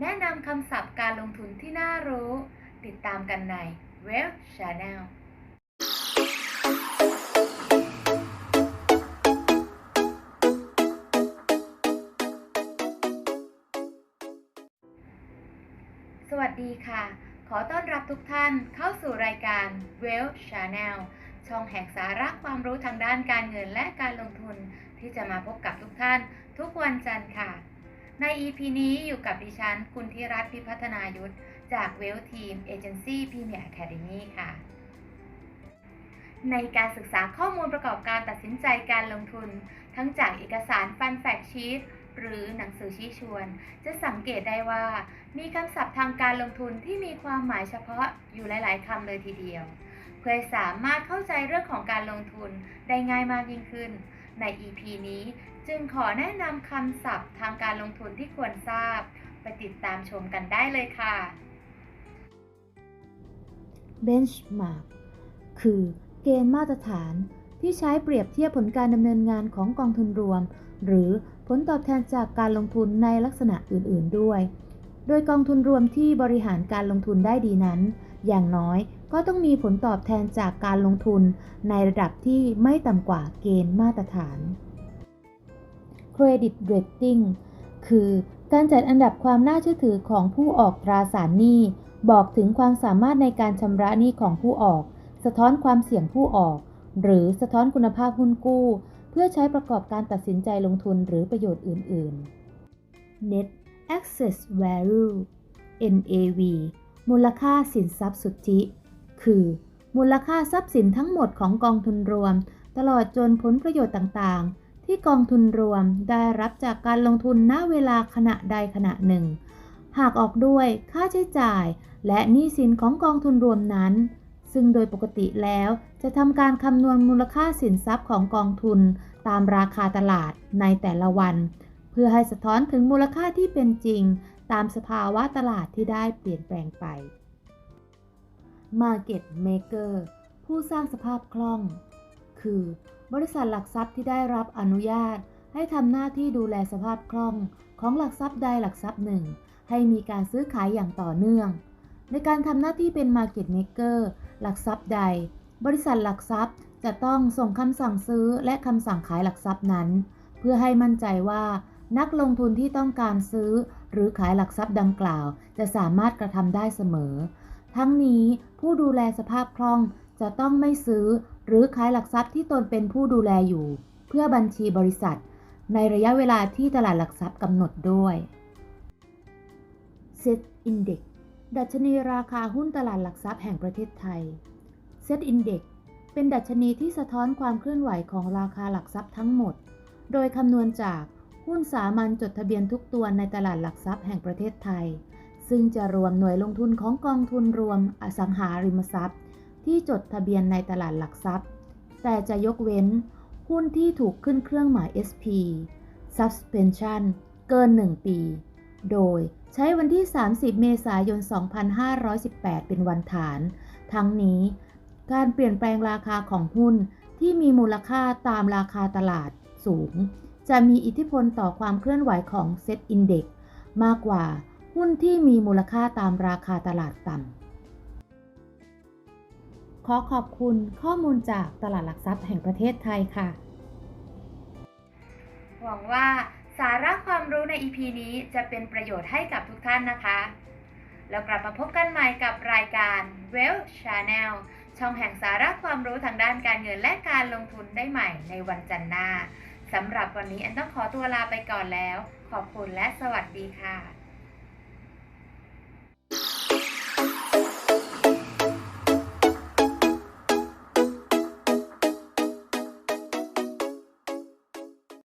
แนะนำคำศัพท์การลงทุนที่น่ารู้ ติดตามกันใน Well Channel สวัสดีค่ะ ขอต้อนรับทุกท่านเข้าสู่รายการ Well Channel ช่องแห่งสาระความรู้ทางด้านการเงินและการลงทุน ที่จะมาพบกับทุกท่านทุกวันจันทร์ค่ะ ใน EP นี้อยู่กับดิฉันคุณธิรัตน์พิพัฒนายุทธจาก Well Team Agency Premier Academy ค่ะ ในการศึกษาข้อมูลประกอบการตัดสินใจการลงทุน ทั้งจากเอกสาร Fun Fact Sheet หรือหนังสือชี้ชวน จะสังเกตได้ว่า มีคำศัพท์ทางการลงทุนที่มีความหมายเฉพาะอยู่หลาย ๆคำเลยทีเดียว เพื่อสามารถเข้าใจเรื่องของการลงทุนได้ง่ายมากยิ่งขึ้น ใน EP นี้ จึงขอแนะนำคำศัพท์ทางการลงทุนที่ควรทราบ ไปติดตามชมกันได้เลยค่ะ Benchmark คือเกณฑ์มาตรฐานที่ใช้เปรียบเทียบผลการดำเนินงานของกองทุนรวม หรือผลตอบแทนจากการลงทุนในลักษณะอื่น ๆ ด้วย โดยกองทุนรวมที่บริหารการลงทุนได้ดีนั้น อย่างน้อยก็ต้องมีผลตอบแทนจากการลงทุนในระดับที่ไม่ต่ำกว่าเกณฑ์มาตรฐาน Credit Rating คือการจัดอันดับความน่าเชื่อถือของผู้ออกตราสารหนี้ บอกถึงความสามารถในการชำระหนี้ของผู้ออก สะท้อนความเสี่ยงผู้ออก หรือสะท้อนคุณภาพหุ้นกู้ เพื่อใช้ประกอบการตัดสินใจลงทุนหรือประโยชน์อื่น ๆ Net Access Value NAV มูลค่าสินทรัพย์สุทธิ คือ มูลค่าทรัพย์สินทั้งหมดของกองทุนรวม ตลอดจนผลประโยชน์ต่างๆ ที่กองทุนรวมได้รับจากการลงทุนณเวลาขณะใดขณะหนึ่ง หากออกด้วยค่าใช้จ่ายและหนี้สินของกองทุนรวมนั้น ซึ่งโดยปกติแล้วจะทำการคำนวณมูลค่าสินทรัพย์ของกองทุนตามราคาตลาดในแต่ละวัน เพื่อให้สะท้อนถึงมูลค่าที่เป็นจริง ตามสภาวะตลาดที่ได้เปลี่ยนแปลงไป Market Maker ผู้สร้างสภาพคล่อง คือ บริษัทหลักทรัพย์ที่ได้รับอนุญาต ให้ทำหน้าที่ดูแลสภาพคล่องของหลักทรัพย์ใดหลักทรัพย์หนึ่ง ให้มีการซื้อขายอย่างต่อเนื่อง ในการทำหน้าที่เป็น Market Maker หลักทรัพย์ใด บริษัทหลักทรัพย์จะต้องส่งคำสั่งซื้อและคำสั่งขายหลักทรัพย์นั้น เพื่อให้มั่นใจว่านักลงทุนที่ต้องการซื้อ หรือขายหลักทรัพย์ดังกล่าว จะสามารถกระทำได้เสมอ ทั้งนี้ผู้ดูแลสภาพคล่องจะต้องไม่ซื้อ หรือขายหลักทรัพย์ที่ตนเป็นผู้ดูแลอยู่ เพื่อบัญชีบริษัท ในระยะเวลาที่ตลาดหลักทรัพย์กำหนดด้วย Set Index ดัชนีราคาหุ้นตลาดหลักทรัพย์แห่งประเทศไทย Set Index เป็นดัชนีที่สะท้อนความเคลื่อนไหวของราคาหลักทรัพย์ทั้งหมด โดยคำนวณจากหุ้นสามัญจดทะเบียนทุกตัวในตลาดหลักทรัพย์แห่งประเทศไทย ซึ่งจะรวมหน่วยลงทุนของกองทุนรวมอสังหาริมทรัพย์ ที่จดทะเบียนในตลาดหลักทรัพย์ แต่จะยกเว้น หุ้นที่ถูกขึ้นเครื่องหมาย SP suspension เกิน 1 ปี โดยใช้วันที่ 30 เมษายน 2518 เป็นวันฐาน ทั้งนี้ การเปลี่ยนแปลงราคาของหุ้นที่มีมูลค่าตามราคาตลาดสูง จะมีอิทธิพลต่อความเคลื่อนไหวของ Set Index มากกว่าหุ้นที่มีมูลค่าตามราคาตลาดต่ำ ขอขอบคุณข้อมูลจากตลาดหลักทรัพย์แห่งประเทศไทยค่ะ หวังว่าสาระความรู้ใน EP นี้จะเป็นประโยชน์ให้กับทุกท่านนะคะ แล้วกลับมาพบกันใหม่กับรายการ Well Channel ช่องแห่งสาระความรู้ทางด้านการเงินและการลงทุนได้ใหม่ในวันจันทร์หน้าสำหรับวันนี้แอนต้องขอตัวลาไปก่อนแล้ว ขอบคุณและสวัสดีค่ะ